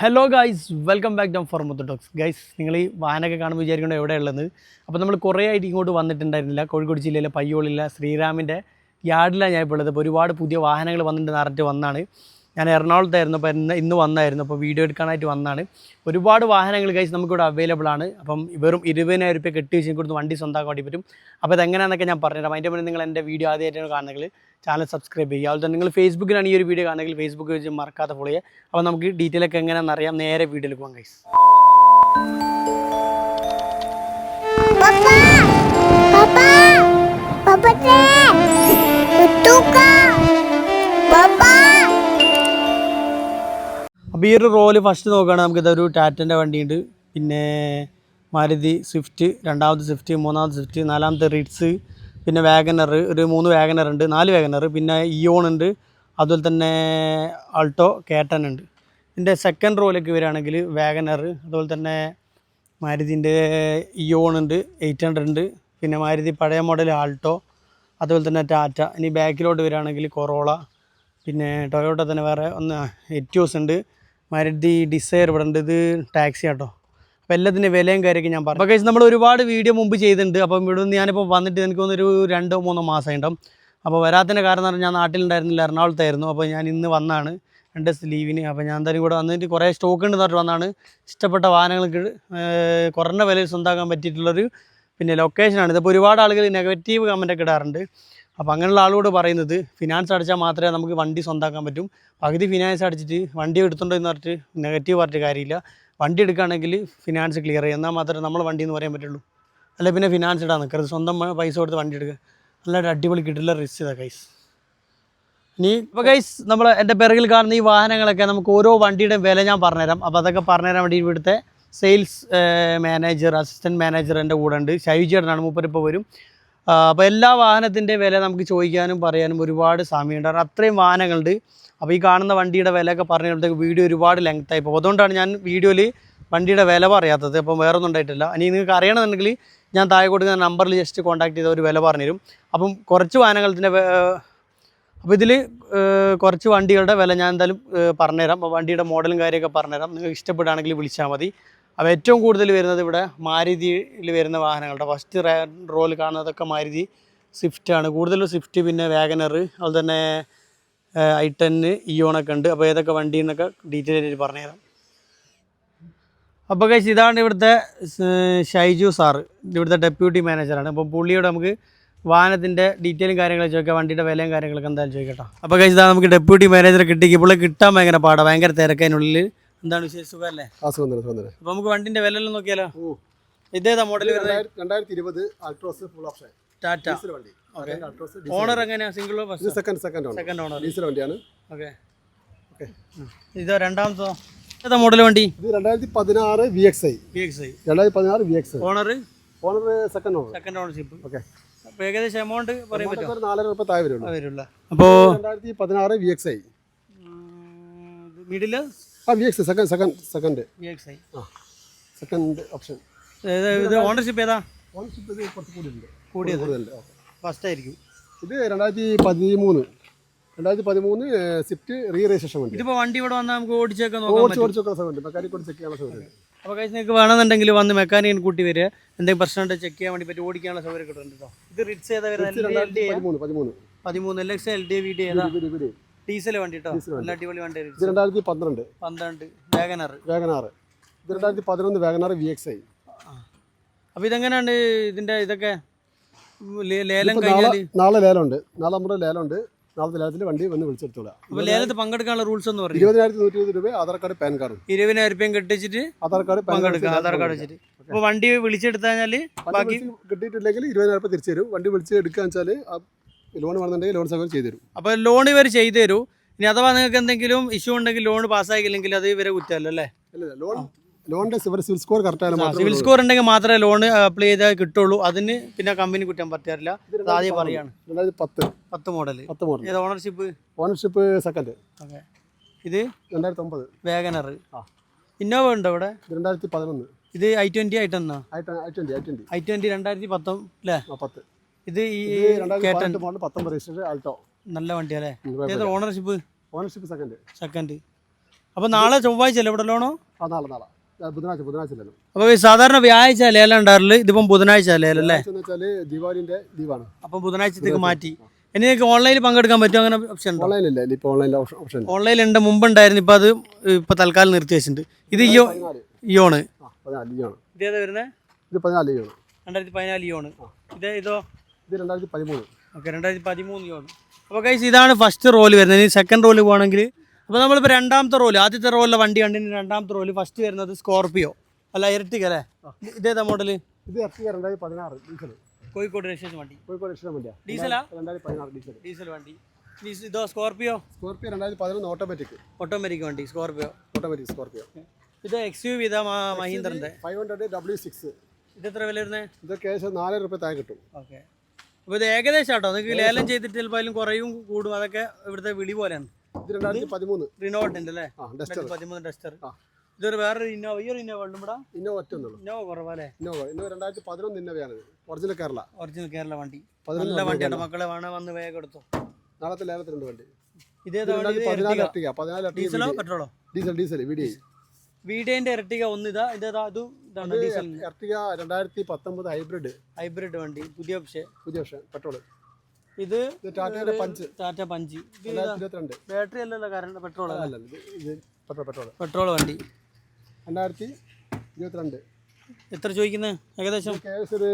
Hello guys welcome back ഡം ഫോർ മുത്ത ടോക്സ് ഗൈസ് നിങ്ങൾ ഈ വാനൊക്കെ കാണുമ്പോൾ വിചാരിക്കേണ്ട എവിടെയുള്ളത് അപ്പോൾ നമ്മൾ കുറേ ആയിട്ട് ഇങ്ങോട്ട് വന്നിട്ടുണ്ടായിരുന്നില്ല. കോഴിക്കോട് ജില്ലയിലെ പയ്യോളില്ല ശ്രീരാമിന്റെ യാർഡിലാണ് ഞാൻ ഇപ്പോൾ ഉള്ളത്. അപ്പോൾ ഒരുപാട് പുതിയ വാഹനങ്ങൾ വന്നിട്ട് നിറഞ്ഞിട്ട് വന്നാണ്. ഞാൻ എറണാകുളത്തായിരുന്നു അപ്പോൾ ഇന്ന് ഇന്ന് വന്നായിരുന്നു അപ്പോൾ വീഡിയോ എടുക്കാനായിട്ട് വന്നാണ്. ഒരുപാട് വാഹനങ്ങൾ കഴിച്ച് നമുക്കിവിടെ അവൈലബിൾ ആണ്. അപ്പം വെറും ഇരുപതിനായിരം രൂപ കെട്ടി വെച്ച് കൊടുത്ത് വണ്ടി സ്വന്തമാക്കാൻ വേണ്ടി പറ്റും. അപ്പോൾ ഇതെങ്ങനെയാണെന്നൊക്കെ ഞാൻ പറഞ്ഞുതരാം. അതിന്റെ മുന്നേ നിങ്ങൾ എന്റെ വീഡിയോ ആദ്യമായിട്ടാണ് കാണുന്നത്. ചാനൽ സബ്സ്ക്രൈബ് ചെയ്യുക. അതുപോലെ തന്നെ നിങ്ങൾ ഫേസ്ബുക്കിലാണ് ഈ ഒരു വീഡിയോ കാണുന്നെങ്കിൽ ഫേസ്ബുക്ക് വെച്ച് മറക്കാതെ ഫോളോ ചെയ്യുക. അപ്പോൾ നമുക്ക് ഡീറ്റെയിൽ ഒക്കെ എങ്ങനെയാണെന്ന് അറിയാം. നേരെ വീഡിയോയിലേക്ക് പോകാം കൈസ് Papa! Papa! Papa! Papa! അപ്പോൾ ഈ ഒരു റോൽ ഫസ്റ്റ് നോക്കുകയാണെങ്കിൽ നമുക്കിത് ഒരു ടാറ്റന്റെ വണ്ടിയുണ്ട്. പിന്നെ മാരുതി സ്വിഫ്റ്റ് രണ്ടാമത്തെ സ്വിഫ്റ്റ് മൂന്നാമത്തെ സ്വിഫ്റ്റ് നാലാമത്തെ റിറ്റ്സ് പിന്നെ വാഗനർ ഒരു മൂന്ന് വാഗനർ ഉണ്ട് നാല് വാഗനർ പിന്നെ ഇയോൺ ഉണ്ട് അതുപോലെ തന്നെ ആൾട്ടോ കേട്ടൻ ഉണ്ട്. ഇതിന്റെ സെക്കൻഡ് റോയിലേക്ക് വരികയാണെങ്കിൽ വാഗനർ അതുപോലെ തന്നെ മാരുതിന്റെ ഇയോൺ ഉണ്ട് എയ്റ്റ് ഹൺഡ്രഡ് ഉണ്ട് പിന്നെ മാരുതി പഴയ മോഡൽ ആൾട്ടോ അതുപോലെ തന്നെ ടാറ്റ ഇനി ബാക്കിലോട്ട് വരികയാണെങ്കിൽ കൊറോള പിന്നെ ടൊയോട്ട തന്നെ വേറെ ഒന്ന് എറ്റ്യൂസ് ഉണ്ട്. മാരുതി ഡിസയർ ഇവിടെ ഉണ്ട്. ഇത് ടാക്സി ആട്ടോ. അപ്പോൾ എല്ലാത്തിന്റെ വിലയും കാര്യമൊക്കെ ഞാൻ പറഞ്ഞു. അപ്പോൾ നമ്മൾ ഒരുപാട് വീഡിയോ മുമ്പ് ചെയ്തിട്ടുണ്ട്. അപ്പം ഇവിടെ നിന്ന് ഞാനിപ്പോൾ വന്നിട്ട് എനിക്ക് തോന്നുന്നു ഒരു രണ്ടോ മൂന്നോ മാസം ഉണ്ടാവും അപ്പോൾ വരാത്തതിന്റെ കാരണം എന്ന് പറഞ്ഞാൽ ഞാൻ നാട്ടിലുണ്ടായിരുന്നില്ല എറണാകുളത്തായിരുന്നു. അപ്പോൾ ഞാൻ ഇന്ന് വന്നാണ്. രണ്ട് ദിവസം ലീവിന് അപ്പോൾ ഞാൻ എന്തായാലും കൂടെ വന്നിട്ട് കുറേ സ്റ്റോക്ക് ഉണ്ട് പറഞ്ഞിട്ട് വന്നാണ്. ഇഷ്ടപ്പെട്ട വാഹനങ്ങൾക്ക് കുറഞ്ഞ വിലയിൽ സ്വന്തമാക്കാൻ പറ്റിയിട്ടുള്ളൊരു പിന്നെ ലൊക്കേഷനാണ് ഇതിപ്പോൾ ഒരുപാട് ആളുകൾ നെഗറ്റീവ് കമന്റൊക്കെ ഇടാറുണ്ട്. അപ്പോൾ അങ്ങനെയുള്ള ആളോട് പറയുന്നത് ഫിനാൻസ് അടച്ചാൽ മാത്രമേ നമുക്ക് വണ്ടി സ്വന്താക്കാൻ പറ്റും. പകുതി ഫിനാൻസ് അടിച്ചിട്ട് വണ്ടി എടുത്തുണ്ടോ എന്ന് പറഞ്ഞിട്ട് നെഗറ്റീവ് പറഞ്ഞിട്ട് കാര്യമില്ല. വണ്ടി എടുക്കുകയാണെങ്കിൽ ഫിനാൻസ് ക്ലിയർ ചെയ്യുക എന്നാൽ മാത്രമേ നമ്മൾ വണ്ടി എന്ന് പറയാൻ പറ്റുള്ളൂ. അല്ലെ പിന്നെ ഫിനാൻസ് ഇടാൻ നിൽക്കരുത്. സ്വന്തം പൈസ കൊടുത്ത് വണ്ടി എടുക്കുക. നല്ല അടിപൊളി കിട്ടില്ല റിസ്ക് ചെയ്താൽ കൈസ് ഇനി ഇപ്പോൾ കൈസ് നമ്മൾ എന്റെ പിറകിൽ കാണുന്ന ഈ വാഹനങ്ങളൊക്കെ നമുക്ക് ഓരോ വണ്ടിയുടെയും വില ഞാൻ പറഞ്ഞുതരാം. അപ്പോൾ അതൊക്കെ പറഞ്ഞുതരാൻ വേണ്ടി ഇവിടുത്തെ സെയിൽസ് മാനേജർ അസിസ്റ്റന്റ് മാനേജർ എന്റെ കൂടെ ഉണ്ട് ഷൈജേട്ടനാണ് മൂപ്പരിപ്പോൾ വരും. അപ്പോൾ എല്ലാ വാഹനത്തിന്റെ വില നമുക്ക് ചോദിക്കാനും പറയാനും ഒരുപാട് സമയമുണ്ട്. കാരണം അത്രയും വാഹനങ്ങളുണ്ട്. അപ്പോൾ ഈ കാണുന്ന വണ്ടിയുടെ വിലയൊക്കെ പറഞ്ഞപ്പോഴത്തേക്ക് വീഡിയോ ഒരുപാട് ലെങ്ത് ആയി. പോകും അതുകൊണ്ടാണ് ഞാൻ വീഡിയോയിൽ വണ്ടിയുടെ വില പറയാത്തത്. അപ്പം വേറൊന്നും ഉണ്ടായിട്ടില്ല. ഇനി നിങ്ങൾക്ക് അറിയണമെന്നുണ്ടെങ്കിൽ ഞാൻ താഴെ കൊടുക്കുന്ന നമ്പറിൽ ജസ്റ്റ് കോൺടാക്ട് ചെയ്ത ഒരു വില പറഞ്ഞു പറഞ്ഞുതരും. അപ്പം കുറച്ച് വാഹനങ്ങളുടെ അപ്പോൾ ഇതിൽ കുറച്ച് വണ്ടികളുടെ വില ഞാൻ എന്തായാലും പറഞ്ഞുതരാം. അപ്പോൾ വണ്ടിയുടെ മോഡലും കാര്യമൊക്കെ പറഞ്ഞുതരാം. നിങ്ങൾക്ക് ഇഷ്ടപ്പെടുകയാണെങ്കിൽ വിളിച്ചാൽ മതി. അപ്പോൾ ഏറ്റവും കൂടുതൽ വരുന്നത് ഇവിടെ മാരുതിയിൽ വരുന്ന വാഹനങ്ങളുടെ ഫസ്റ്റ് റോയിൽ കാണുന്നതൊക്കെ മാരുതി സ്വിഫ്റ്റ് ആണ്. കൂടുതലും സ്വിഫ്റ്റ് പിന്നെ വാഗനർ അതുപോലെ തന്നെ ഐ ടെന്ന് ഇയോണൊക്കെ ഉണ്ട്. അപ്പോൾ ഏതൊക്കെ വണ്ടി എന്നൊക്കെ ഡീറ്റെയിൽ ആയിട്ട് പറഞ്ഞുതരാം. അപ്പോൾ കഴിച്ച് ഇതാണ് ഇവിടുത്തെ ഷൈജു സാറ് ഇവിടുത്തെ ഡെപ്യൂട്ടി മാനേജറാണ് അപ്പോൾ പുള്ളിയോട് നമുക്ക് വാഹനത്തിന്റെ ഡീറ്റെയിലും കാര്യങ്ങളും ചോദിക്കാം. വണ്ടിയുടെ വിലയും കാര്യങ്ങളൊക്കെ എന്തായാലും ചോദിക്കട്ടോ അപ്പോൾ കഴിച്ച് ഇതാ നമുക്ക് ഡെപ്യൂട്ടി മാനേജറെ കിട്ടി ഇപ്പോൾ കിട്ടാൻ ഭയങ്കര പാടാണ് ഭയങ്കര തിരക്കതിനുള്ളിൽ എന്താണ് വിശേഷം? സുഖമല്ലേ? ആ സുഖം തന്നെ സുഖം തന്നെ. അപ്പോൾ നമുക്ക് വണ്ടിന്റെ വില എല്ലാം നോക്കിയാലോ ഇതേതാ മോഡൽ വരുന്നത്? രണ്ടായിരത്തി രണ്ടായിരത്തി ഇരുപത് Altroz full option Tata diesel വണ്ടി. അൾട്രോസ് ഡീസൽ ഓണർ എങ്ങനെയാ? സിംഗിൾ ഇത് second second second owner diesel വണ്ടിയാണ്. ഓക്കെ ഓക്കെ ഇതോ രണ്ടാമത്തോ? ഏതാ മോഡൽ വണ്ടി? ഇത് രണ്ടായിരത്തി പതിനാറ് V X I V X I രണ്ടായിരത്തി പതിനാറ് V X owner owner second owner second ownership okay അപ്പോൾ ഏകദേശം എമൗണ്ട് പറയാൻ പറ്റുമോ? നാലര ഉറുപ്പ താഴെ വരുള്ള. അപ്പോൾ രണ്ടായിരത്തി പതിനാറ് വി എക്സ് ഐ മിഡിൽ ആ V X second second second V X I ആ സെക്കൻഡ് ഓപ്ഷൻ ഇത് ഓണർഷിപ്പ് ഏതാ? ഓണർഷിപ്പ് ഇത് കുറച്ച് കൂടിയുണ്ട്. കൂടിയത്. കൂടുതലുണ്ട് ഫസ്റ്റ് ആയിരിക്കും. ഇത് രണ്ടായിരത്തി പതിമൂന്ന് രണ്ടായിരത്തി പതിമൂന്ന് സ്വിഫ്റ്റ് റീ രജിസ്ട്രേഷൻ വണ്ടി. ഇതിപ്പോൾ വണ്ടി ഇവിടെ വന്നാൽ നമുക്ക് ഓടിച്ചേക്കാൻ ഓടിച്ച് ഓടിച്ചേക്കാൻ സൗകര്യം മെക്കാനിക് കൊണ്ട് ചെക്ക് ചെയ്യാനുള്ള സൗകര്യം അപ്പോൾ കഴിച്ച് നിങ്ങൾക്ക് വേണമെന്നുണ്ടെങ്കിൽ വന്ന് മെക്കാനിക്കൻ കൂട്ടി വരിക. എന്തെങ്കിലും പ്രശ്നം ഉണ്ടെങ്കിൽ ചെക്ക് ചെയ്യാൻ വേണ്ടി പറ്റി ഓടിക്കാനുള്ള സൗകര്യം കിട്ടുന്നുണ്ട് കേട്ടോ ഇത് റിറ്റ്സ് ഏതാ വരുന്നത്? പതിമൂന്ന്. പതിമൂന്ന്. പതിമൂന്ന് ലക്ഷം എൽ ഡി വി ഡി ഏതാ. ഡീസൽ വണ്ടി. കേട്ടോ നല്ല അടിപൊളി വണ്ടി ഇത് രണ്ടായിരത്തി പന്ത്രണ്ട്. പന്ത്രണ്ട്. വേഗനാറ് വേഗനാറ് ഇത് രണ്ടായിരത്തി പതിനൊന്ന് വേഗനാറ് വി എക്സ് ഐ അപ്പോൾ ഇതെങ്ങനെയാണ് ഇതിന്റെ ഇതൊക്കെ? ലേലം നാളെ കഴിഞ്ഞാൽ നാളെ ലേലമുണ്ട്. നാളെ നമ്മുടെ ലേലമുണ്ട്. നാളത്തെ ലേലത്തിൽ വണ്ടി വന്ന് വിളിച്ചെടുത്തോളാം. അപ്പോൾ ലേലത്തിൽ പങ്കെടുക്കാനുള്ള റൂൾസ് എന്ന് പറയും ഇരുപതിനായിരത്തി നൂറ്റി ഇരുപത് രൂപ ആധാർ കാർഡ് പാൻ കാർഡ്. ഇരുപതിനായിരം രൂപയും കെട്ടിച്ചിട്ട് ആധാർ കാർഡ് പങ്കെടുക്കുക ആധാർ കാർഡ് വെച്ചിട്ട് അപ്പോൾ വണ്ടി വിളിച്ചെടുത്താൽ ബാക്കി കിട്ടിയിട്ടില്ലെങ്കിൽ ഇരുപതിനായിരം രൂപ തിരിച്ചു തരും. വണ്ടി വിളിച്ച് എടുക്കുക വെച്ചാൽ ലോൺ വേണമെന്നുണ്ടെങ്കിൽ ലോൺ സൗകര്യം ചെയ്തു തരും. അപ്പോൾ ലോൺ ഇവർ ചെയ്തു തരൂ. ഇനി അഥവാ നിങ്ങൾക്ക് എന്തെങ്കിലും ഇഷ്യൂ ഉണ്ടെങ്കിൽ ലോൺ പാസ്സായില്ലെങ്കിൽ അത് ഇവരെ കുറ്റമല്ലോ അല്ലേ? അല്ല loan ലോണിന്റെ CIBIL score correct CIBIL score ഉണ്ടെങ്കിൽ മാത്രമേ ലോൺ അപ്ലൈ ചെയ്താൽ കിട്ടുള്ളൂ. അതിന് പിന്നെ കമ്പനി കുറ്റം പറ്റാറില്ല. ആദ്യം പറയാണ്. രണ്ടായിരത്തി പത്ത്. പത്ത് മോഡൽ പത്ത് മോഡൽ ഏത് ഓണർഷിപ്പ് ഓണർഷിപ്പ് സെക്കൻഡ് ഓക്കെ. ഇത് രണ്ടായിരത്തി ഒമ്പത് വേഗനർ ആ. ഇന്നോവ ഉണ്ടോ ഇവിടെ ഇത് രണ്ടായിരത്തി പതിനൊന്ന്. ഇത് I twenty ആയിട്ടെന്നാ? I twenty I twenty I രണ്ടായിരത്തി പത്തൊമ്പത് അല്ലേ? പത്ത്. ഇത് ഈ കേട്ടൻ മോഡൽ പത്തൊമ്പത് രജിസ്ട്രേഷൻ ആൾട്ടോ. നല്ല വണ്ടിയല്ലേ? അല്ലേ. ഏത് ഓണർഷിപ്പ് ഓണർഷിപ്പ് സെക്കൻഡ് സെക്കൻഡ് അപ്പോൾ നാളെ ചൊവ്വാഴ്ച അല്ലേ ഇവിടെ ലോണോ ആ നാളെ നാളെ. ബുധനാഴ്ച ബുധനാഴ്ച അപ്പോൾ സാധാരണ വ്യാഴാഴ്ച ലേലം ഉണ്ടാറില്ല ഇതിപ്പം ബുധനാഴ്ച ലേലം അല്ലേ? ദീപാവലിന്റെ അപ്പം ബുധനാഴ്ചത്തേക്ക് മാറ്റി. ഇനി നിങ്ങൾക്ക് ഓൺലൈനിൽ പങ്കെടുക്കാൻ പറ്റും അങ്ങനെ ഓപ്ഷൻ ഓൺലൈനില്ല ഇപ്പോൾ ഓൺലൈനിൽ ഓപ്ഷൻ ഓൺലൈനിൽ ഉണ്ട്. മുമ്പ് ഉണ്ടായിരുന്നു ഇപ്പം അത് ഇപ്പൊ തൽക്കാലം നിർത്തി വെച്ചിട്ടുണ്ട്. ഇത് ഇയോ ഇയോണ് ഇത് ഏതാ വരുന്നത് ഇത് പതിനാല് ഇയോണ് രണ്ടായിരത്തി പതിനാല് ഇയോണ് ഇത് ഇതോ ഇത് രണ്ടായിരത്തി പതിമൂന്ന് ഓക്കെ രണ്ടായിരത്തി പതിമൂന്ന് ഇയോണ് അപ്പോൾ കൈസ് ഇതാണ് ഫസ്റ്റ് റോൽ വരുന്നത്. ഇനി സെക്കൻഡ് റോൽ പോകണമെങ്കിൽ അപ്പോൾ നമ്മളിപ്പോൾ രണ്ടാമത്തെ റോൽ ആദ്യത്തെ റോലിലെ വണ്ടി കണ്ടിന് രണ്ടാമത്തെ റോൽ ഫസ്റ്റ് വരുന്നത് സ്കോർപ്പിയോ അല്ല ഇരട്ടിക അല്ലേ? ഇതേതാ മോഡൽ ഇത് എർട്ടിക രണ്ടായിരത്തി പതിനാറ് ഡീസൽ കോഴിക്കോട് രജിസ്ട്രേഷൻ വണ്ടി. കോഴിക്കോട് ഇഷ്ടം വണ്ടിയാ. ഡീസലാ രണ്ടായിരത്തി പതിനാറ് ഡീസൽ ഡീസൽ വണ്ടി. ഇതോ സ്കോർപ്പിയോ സ്കോർപിയോ രണ്ടായിരത്തി പതിനൊന്ന് ഓട്ടോമാറ്റിക് ഓട്ടോമാറ്റിക് വണ്ടി സ്കോർപ്പിയോ ഓട്ടോമാറ്റിക് സ്കോർപ്പിയോ ഇത് എക്സ് യു ഇതാ മഹീന്ദ്രന്റെ. ഫൈവ് ഹൺഡ്രഡ് ഡബ്ല്യു സിക്സ് ഇത് എത്ര വില വരുന്നത് ഇതൊക്കെ ഏകദേശം നാല് റുപ്യ താഴെ കിട്ടും. ഓക്കെ. അപ്പോൾ ഇത് ഏകദേശം കേട്ടോ നിങ്ങൾക്ക് ലേലം ചെയ്തിട്ട് ചിലപ്പോൾ അതിലും കുറയും കൂടും. അതൊക്കെ ഇവിടുത്തെ വിളി പോലെയാണ്. റിനോവട്ടിന്റെ അല്ലേ? പതിമൂന്ന് ഡസ്റ്റർ ഇതൊരു വേറൊരു ഇന്നോവ ഈ ഒരു ഇന്നോവ ഉണ്ട് ഇവിടെ? ഇന്നോവ ഒറ്റൊന്നുള്ളൂ ഇന്നോവ കുറവല്ലേ ഇന്നോവ ഇന്നോവ രണ്ടായിരത്തി പതിനൊന്ന് ഇന്നോവയാണ് ഒറിജിനൽ കേരള ഒറിജിനൽ കേരള വണ്ടി. നല്ല വണ്ടിയാണ്. മക്കളെ വേണേ വന്ന് വേഗം എടുത്തു. നാളത്തെ ലേലത്തിലുണ്ട് വണ്ടി. ഇതേതാ ഡീസലോ പെട്രോളോ? ഡീസൽ ഡീസൽ വി ഡി ഇരട്ടിക ഒന്ന് ഇതാ. ഇതേതാ അതും ഇതാണ് ഡീസൽ. എർട്ടിക രണ്ടായിരത്തി പത്തൊമ്പത് ഹൈബ്രിഡ്. ഹൈബ്രിഡ് വണ്ടി പുതിയ പക്ഷേ പുതിയ പക്ഷേ പെട്രോൾ ഇത് ടാറ്റയുടെ പഞ്ച്. ടാറ്റ പഞ്ച്. ഇരുപത്തിരണ്ട് ബാറ്ററി അല്ലല്ലോ കറണ്ട് പെട്രോൾ അല്ല? ഇത് പെട്രോൾ പെട്രോൾ വണ്ടി. രണ്ടായിരത്തി ഇരുപത്തിരണ്ട് എത്ര ചോദിക്കുന്നത് ഏകദേശം? ഒരു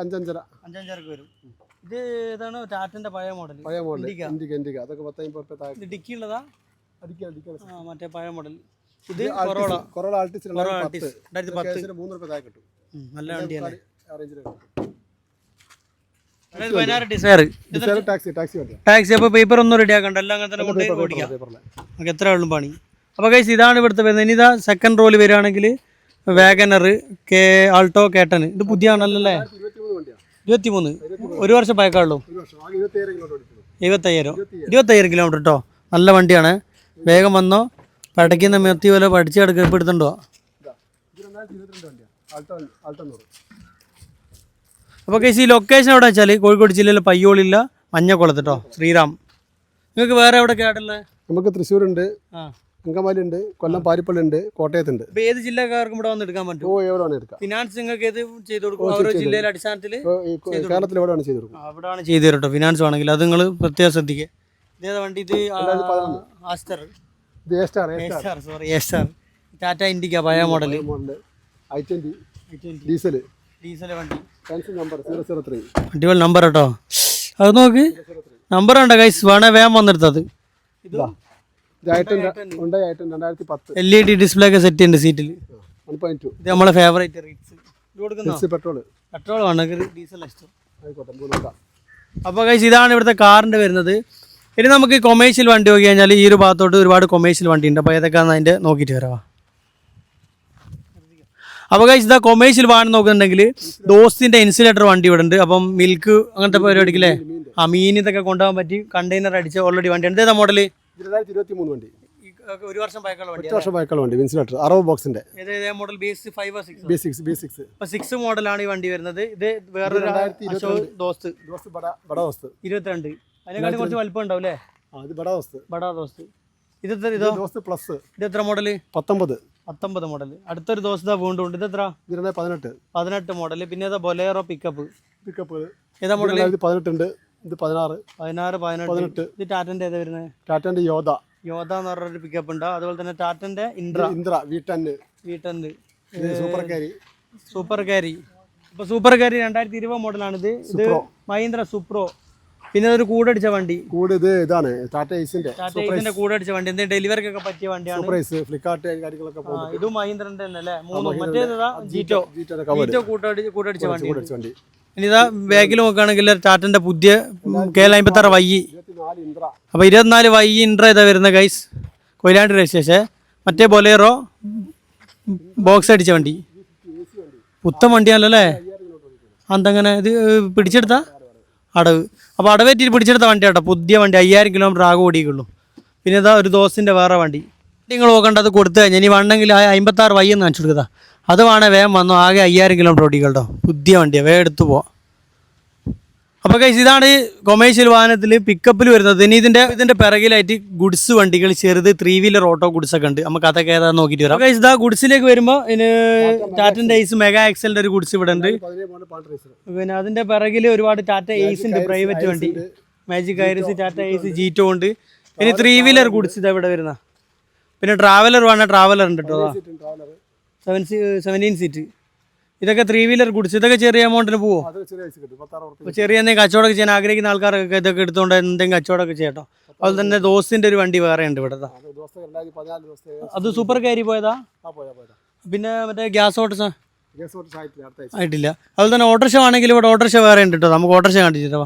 അഞ്ചഞ്ചര. അഞ്ചഞ്ചരക്ക് വരും. ഇത് ഏതാണ്? ടാറ്റന്റെ പഴയ മോഡൽ. പഴയ മോഡൽ ഇൻഡിക്ക ഇന്ത്യയ്ക്ക് അതൊക്കെ പത്തമ്പത് റുപ്യ ഇത് ഡിക്കി ഉള്ളതാ അടിക്കുക അടിക്കുക മറ്റേ പഴയ മോഡൽ. ഇത് കൊറോള. കൊറോള ആൾട്ടിസ് രണ്ടായിരത്തി പത്ത്. മൂന്ന് റുപ്യ താഴെ കിട്ടും. നല്ല വണ്ടി ആ റേഞ്ചിൽ രണ്ടായിരത്തി പതിനാറ് ഡിസയർ ഡിസൈർ ടാക്സി അപ്പോൾ പേപ്പർ ഒന്നും റെഡി ആക്കണ്ട. എല്ലാം അങ്ങനെ തന്നെ കൊണ്ട് ഓടിക്കാം. നമുക്ക് എത്ര ആളും പണി? അപ്പോൾ കൈസ് ഇതാണ് ഇവിടുത്തെ വരുന്നത്. ഇനി ഇതാ സെക്കൻഡ് റോൾ വരികയാണെങ്കിൽ വാഗനർ കെ ആൾട്ടോ കേട്ടൻ ഇത് പുതിയ ആണല്ലേ ഇരുപത്തിമൂന്ന്. ഒരു വർഷം ഓടിക്കുന്നു. എഴുപത്തയ്യായിരം ഇരുപത്തയ്യായിരം കിലോമീറ്റർ കേട്ടോ നല്ല വണ്ടിയാണ്. വേഗം വന്നോ. പഠിക്കുന്ന മെത്തി പോലെ പഠിച്ച് കിടക്കുക ഇപ്പോൾ എടുത്തുണ്ടോ അപ്പോൾ കേസ് ഈ ലൊക്കേഷൻ എവിടെ വെച്ചാൽ കോഴിക്കോട് ജില്ലയിലെ പയ്യോളില്ല മഞ്ഞക്കുളത്ത് കേട്ടോ ശ്രീറാം. നിങ്ങൾക്ക് വേറെ എവിടെ കേട്ടല്ലേ നമുക്ക് തൃശ്ശൂരുണ്ട് അങ്കമാലി ഉണ്ട് കൊല്ലം പാരിപ്പള്ളി ഉണ്ട് കോട്ടയത്തുണ്ട്. ഉണ്ട് ഏത് ജില്ലക്കാർക്കും ഇവിടെ വന്ന് എടുക്കാൻ പറ്റും? ഓ എവിടെ എടുക്കാം? ഫിനാൻസ് നിങ്ങൾക്ക് ഏത് ചെയ്ത് കൊടുക്കും? ഓരോ ജില്ലയിലെ അടിസ്ഥാനത്തിൽ ഇപ്പൊ കേരളത്തിൽ എവിടെയാണ് ചെയ്ത് കൊടുക്കും? അവിടെയാണ് ചെയ്തു തരട്ടോ കേട്ടോ ഫിനാൻസ് വേണമെങ്കിൽ. അത് നിങ്ങൾ പ്രത്യേകം ശ്രദ്ധിക്കുക ഇതേതാ വണ്ടി ഇത്? ആസ്റ്റർ. സോറി ടാറ്റ ഇൻഡിക്ക പഴയ model model I twenty diesel diesel വണ്ടി. Fancy number zero zero three അടിപൊളി നമ്പർ കേട്ടോ അത് നോക്ക്. നമ്പർ ഉണ്ടോ കൈസ് വേണേ വേഗം വന്നെടുത്തത്. എൽ ഇ ഡി ഡിസ്പ്ലേ ഒക്കെ സെറ്റ് ഉണ്ട് സീറ്റിൽ ഇത് നമ്മളെ ഫേവറേറ്റ് റീറ്റ്സ് പെട്രോൾ പെട്രോൾ വേണം ഡീസൽ അപ്പോൾ കൈസ് ഇതാണ് ഇവിടുത്തെ കാറിന്റെ വരുന്നത്. ഇനി നമുക്ക് കൊമേഴ്ഷ്യൽ വണ്ടി നോക്കി കഴിഞ്ഞാൽ ഈ ഒരു ഭാഗത്തോട്ട് ഒരുപാട് കൊമേഴ്ഷ്യൽ വണ്ടി ഉണ്ട് അപ്പോൾ ഏതൊക്കെയാണെന്ന് അതിന്റെ നോക്കിയിട്ട് വരാം അപ്പോൾ കഴിച്ച് ഇതാ കൊമേഴ്ഷ്യൽ വാൻ നോക്കുന്നുണ്ടെങ്കിൽ ദോസ്തിന്റെ ഇൻസുലേറ്റർ വണ്ടി ഇവിടെ ഉണ്ട്. അപ്പം മിൽക്ക് അങ്ങനത്തെ പരിപാടിക്കില്ലേ ആ മീൻ ഇതൊക്കെ കൊണ്ടുപോകാൻ പറ്റി. കണ്ടെയ്നർ അടിച്ച ഓൾറെഡി വണ്ടി ഉണ്ട് ഏതാ മോഡൽ ഇരുപത്തി മൂന്ന് വണ്ടി ഒരു വർഷം പഴക്കമുള്ള വണ്ടി വിൻസിലേറ്റർ അറുപത് ബോക്സിന്റെ. ഏത് ഏതാ model B S five six B six B six അപ്പോൾ സിക്സ് മോഡലാണ് ഈ വണ്ടി വരുന്നത്. ഇത് വേറൊരു ദോസ്ത്. ഇരുപത്തിരണ്ട്. അതിനെക്കാട്ടി കുറച്ച് വലിപ്പം ഉണ്ടാവും അല്ലേ ഇത് ബട ദോസ്ത് ബടാ ദോസ്ത് ഇത് എത്ര ഇതോ? ദോസ്ത് പ്ലസ് ഇത് എത്ര മോഡൽ പത്തൊമ്പത്. പത്തൊമ്പത് മോഡൽ അടുത്തൊരു ദോസ്ത വീണ്ടും ഉണ്ട്. ഇത് എത്ര? ഇത് പതിനെട്ട്? പതിനെട്ട് മോഡൽ പിന്നെ ഏതാ ബൊലേറോ പിക്കപ്പ് പിക്കപ്പ് ഏതാ മോഡൽ പതിനെട്ടുണ്ട്? ഇത് പതിനാറ്. പതിനാറ് പതിനെട്ട്. പതിനെട്ട്. ഇത് ടാറ്റന്റെ ഏതാ വരുന്നത് ടാറ്റാന്റെ യോധ യോധ എന്ന് പറഞ്ഞൊരു പിക്കപ്പ് ഉണ്ട്. അതുപോലെ തന്നെ ടാറ്റന്റെ ഇൻട്ര ഇന്ദ്ര വി ടെൻ ഇത് സൂപ്പർ കാരി സൂപ്പർ കാരി ഇപ്പോൾ സൂപ്പർ കാരി രണ്ടായിരത്തി ഇരുപത് മോഡലാണിത് ഇത് സുപ്രോ. മഹീന്ദ്ര സുപ്രോ പിന്നെ അതൊരു കൂടടിച്ച വണ്ടി. കൂട് ഇത് ഇതാണ് ടാറ്റ ഐസിന്റെ ടാറ്റ കൂടടിച്ച വണ്ടി. എന്തെങ്കിലും ഡെലിവറിക്കൊക്കെ പറ്റിയ വണ്ടിയാണ്. സൂപ്രൈസ് ഫ്ലിപ്കാർട്ട് കാര്യങ്ങളൊക്കെ പോകും ഇത് മഹീന്ദ്രന്റെ തന്നെ അല്ലേ? മറ്റേ മറ്റേതാ ജീറ്റോ ജീറ്റോ കൂട്ടടി കൂട്ടടിച്ച കൂടടിച്ച വണ്ടി. ഇനി ഇതാ ബാഗിൽ നോക്കുകയാണെങ്കിൽ ടാറ്റന്റെ പുതിയ കെ എൽ അമ്പത്തി ആറ് വൈ അപ്പൊ ഇരുപത്തിനാല് വൈ ഇൻട്ര ഇതാ വരുന്ന ഗൈസ് കൊയിലാണ്ട് രജിസ്ട്രേഷൻ മറ്റേ ബൊലേറോ ബോക്സ് അടിച്ച വണ്ടി. പുത്തൻ വണ്ടിയാണല്ലോ അല്ലേ? അന്തങ്ങനെ ഇത് പിടിച്ചെടുത്ത? അടവ്. അപ്പോൾ അടവേറ്റിട്ട് പിടിച്ചെടുത്ത വണ്ടി കേട്ടോ. പുതിയ വണ്ടി. അയ്യായിരം കിലോമീറ്റർ ആകെ ഓടിക്കുള്ളൂ പിന്നെ ഇതാ ഒരു ദോസിന്റെ വേറെ വണ്ടി. നിങ്ങൾ നോക്കേണ്ടത് കൊടുത്തു കഴിഞ്ഞാൽ ഇനി വണ്ണെങ്കിൽ ആ അമ്പത്താറ് വയ്യെന്ന് കാണിച്ചു കൊടുക്കുക അത് വേണേൽ വേഗം വന്നു. ആകെ അയ്യായിരം കിലോമീറ്റർ ഓടിക്കട്ടോ. പുതിയ വണ്ടിയാണ് വേഗം എടുത്തു പോവാം. അപ്പോൾ കൈസ് ഇതാണ് കൊമേഴ്ഷ്യൽ വാഹനത്തിൽ പിക്കപ്പിൽ വരുന്നത്. ഇനി ഇതിന്റെ ഇതിന്റെ പിറകിലായിട്ട് ഗുഡ്സ് വണ്ടികൾ ചെറുത് ത്രീ വീലർ ഓട്ടോ ഗുഡ്സ് ഒക്കെ ഉണ്ട്. നമുക്ക് അതൊക്കെ ഏതാ നോക്കിയിട്ട് വരാം. കൈസ് ഇതാ ഗുഡ്സിലേക്ക് വരുമ്പോൾ ഇതിന് ടാറ്റന്റെ ഐസ് മെഗാ എക്സലിന്റെ ഒരു ഗുഡ്സ് ഇവിടെ ഉണ്ട്. പിന്നെ അതിന്റെ പിറകിൽ ഒരുപാട് ടാറ്റ എയ്സ് ഉണ്ട് പ്രൈവറ്റ് വണ്ടി. Magic Iris Tata Ace Jeeto ഉണ്ട്. ഇനി ത്രീ വീലർ ഗുഡ്സ് ഇതാ ഇവിടെ വരുന്ന പിന്നെ ട്രാവലർ വേണം ട്രാവലർ ഉണ്ട് കേട്ടോ സെവൻ സെവന്റീൻ സീറ്റ് ഇതൊക്കെ ത്രീ വീലർ ഗുഡ്സ് ഇതൊക്കെ ചെറിയ എമൗണ്ടിന് പോവോ? ചെറിയ അപ്പോൾ എന്തെങ്കിലും കച്ചവടമൊക്കെ ചെയ്യാൻ ആഗ്രഹിക്കുന്ന ആൾക്കാരൊക്കെ ഇതൊക്കെ എടുത്തുകൊണ്ട് എന്തെങ്കിലും കച്ചവടമൊക്കെ ചെയ്യട്ടോ. അതുപോലെ തന്നെ ദോസിന്റെ ഒരു വണ്ടി വേറെ ഉണ്ട് ഇവിടെ. അത് സൂപ്പർ കയറി പോയതാ? പിന്നെ മറ്റേ ഗ്യാസ് ഓട്ടോസ്? ആയിട്ടില്ല അതുപോലെ തന്നെ ഓട്ടോറിക്ഷ ആണെങ്കിൽ ഇവിടെ ഓട്ടോറിക്ഷ വേറെ ഉണ്ട് കേട്ടോ. നമുക്ക് ഓട്ടോറിക്ഷ കണ്ടിട്ടോ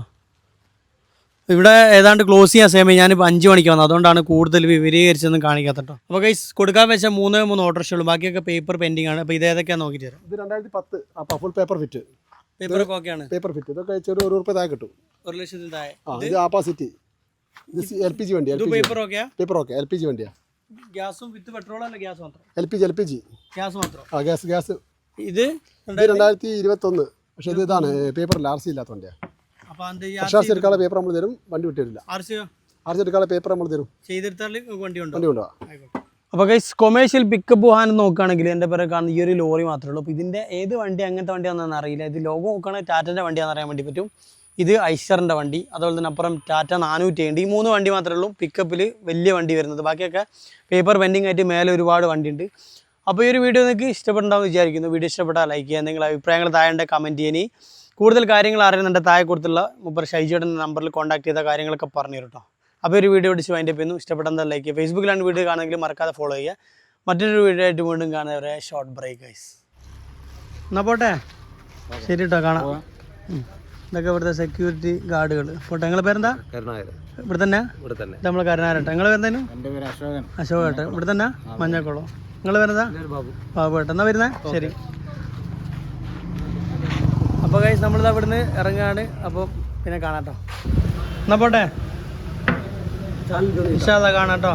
ഇവിടെ ഏതാണ്ട് ക്ലോസ് ചെയ്യാൻ സമയം ഞാനിപ്പോൾ അഞ്ച് മണിക്ക് വന്നത് അതുകൊണ്ടാണ് കൂടുതൽ വിവരീകരിച്ചൊന്നും കാണിക്കാത്ത കേട്ടോ അപ്പോൾ ഗൈസ് കൊടുക്കാൻ വെച്ച മൂന്നേ മൂന്ന് ഓട്ടോറിക്ഷകളും ബാക്കിയൊക്കെ പേപ്പർ പെൻഡിങ് ആണ്. അപ്പോൾ ഇത് ഏതൊക്കെയാണ് നോക്കിയിട്ട് തരാം. ഇത് രണ്ടായിരത്തി പത്ത്. അപ്പോൾ ഫുൾ പേപ്പർ ഫിറ്റ് പേപ്പർ ഓക്കെയാണ് പേപ്പർ ഫിറ്റ് ഇതൊക്കെ ചെറിയ ഒരു റുപ്യ താഴെ കിട്ടും. ഒരു ലക്ഷത്തിൽ താഴെ. ഇത് ആപ്പാസിറ്റി ഇത് എൽ പി ജി വണ്ടിയാണ് paper ഓക്കെയാ paper okay L P G വണ്ടിയാണ് ഗ്യാസും വിത്ത് പെട്രോൾ അല്ല ഗ്യാസ് മാത്രം? L P G L P G gas മാത്രം? ആ ഗ്യാസ് ഗ്യാസ്. ഇത് രണ്ടായിരത്തി ഇരുപത്തൊന്ന്. പക്ഷേ ഇത് ഇതാണ് പേപ്പറിൽ ആർ സി ഇല്ലാത്ത വണ്ടിയാണ് പക്ഷേ എടുക്കാനുള്ള പേപ്പർ നമ്മൾ തരും വണ്ടി വിട്ട് തരില്ല ആർ സി ആർ സി എടുക്കാനുള്ള പേപ്പർ നമ്മൾ തരും. ചെയ്തെടുത്താൽ വണ്ടി ഉണ്ടോ വണ്ടി കൊണ്ടുപോകാം അപ്പോൾ ഗൈസ് കൊമേഴ്ഷ്യൽ പിക്കപ്പ് വാഹനം നോക്കുകയാണെങ്കിൽ എന്റെ പേരെ കാണുന്ന ഈ ഒരു ലോറി മാത്രമേ ഉള്ളൂ. അപ്പോൾ ഇതിന്റെ ഏത് വണ്ടി അങ്ങനത്തെ വണ്ടിയാണെന്ന് അറിയില്ല. ഇത് ലോഗോ നോക്കുകയാണെങ്കിൽ ടാറ്റന്റെ വണ്ടിയാണെന്ന് അറിയാൻ വേണ്ടി പറ്റും. ഇത് ഐഷറിന്റെ വണ്ടി അതുപോലെ തന്നെ അപ്പുറം ടാറ്റ നാനൂറ്റി ഉണ്ട്. ഈ മൂന്ന് വണ്ടി മാത്രമേ ഉള്ളൂ. പിക്കപ്പിൽ വലിയ വണ്ടി വരുന്നത്. ബാക്കിയൊക്കെ പേപ്പർ പെൻഡിങ് ആയിട്ട് മേലെ ഒരുപാട് വണ്ടിയുണ്ട്. അപ്പോൾ ഈ ഒരു വീഡിയോ നിങ്ങൾക്ക് ഇഷ്ടപ്പെട്ടുണ്ടാവും വിചാരിക്കുന്നു. വീഡിയോ ഇഷ്ടപ്പെട്ടാൽ ലൈക്ക് ചെയ്യുക. നിങ്ങളുടെ അഭിപ്രായങ്ങൾ താഴെ കമന്റ് ചെയ്യാൻ കൂടുതൽ കാര്യങ്ങൾ അറിയുന്നുണ്ട് താഴെ കൊടുത്തുള്ള മുപ്പർ ഷൈജിയുടെ നമ്പറിൽ കോൺടാക്ട് ചെയ്ത കാര്യങ്ങളൊക്കെ പറഞ്ഞു കേട്ടോ അപ്പോൾ ഒരു വീഡിയോ അടിച്ച് അതിന്റെ ചെയ്യുന്നു. ഇഷ്ടപ്പെട്ടെന്താ ലൈക്ക് ചെയ്യുക. ഫേസ്ബുക്കിലാണ് വീഡിയോ കാണുമെങ്കിൽ മറക്കാതെ ഫോളോ ചെയ്യുക. മറ്റൊരു വീഡിയോ ആയിട്ട് വീണ്ടും കാണുന്നവരെ ഷോർട്ട് ബ്രേക്ക് ഐസ് എന്നാൽ പോട്ടെ? ശരി കേട്ടോ കാണാം. ഇതൊക്കെ ഇവിടുത്തെ സെക്യൂരിറ്റി ഗാർഡുകൾ പോട്ടെ നിങ്ങളെ പേരെന്താ? ഇവിടെ തന്നെ ഇവിടെ തന്നെ. ഇത് നമ്മളെ കരുനാരട്ടോ നിങ്ങളെ പേരെന്തായാലും അശോക് ഏട്ടൻ. ഇവിടെ തന്നെ മഞ്ഞക്കുളം. നിങ്ങൾ പേരെന്താ? ബാബു. ബാബു ഏട്ടൻ. എന്നാ വരുന്നേ? ശരി. അപ്പോൾ ഗൈസ് നമ്മൾ അവിടുന്ന് ഇറങ്ങുകയാണ് അപ്പോൾ പിന്നെ കാണാട്ടോ. എന്നാ പോട്ടെ? കാണാട്ടോ.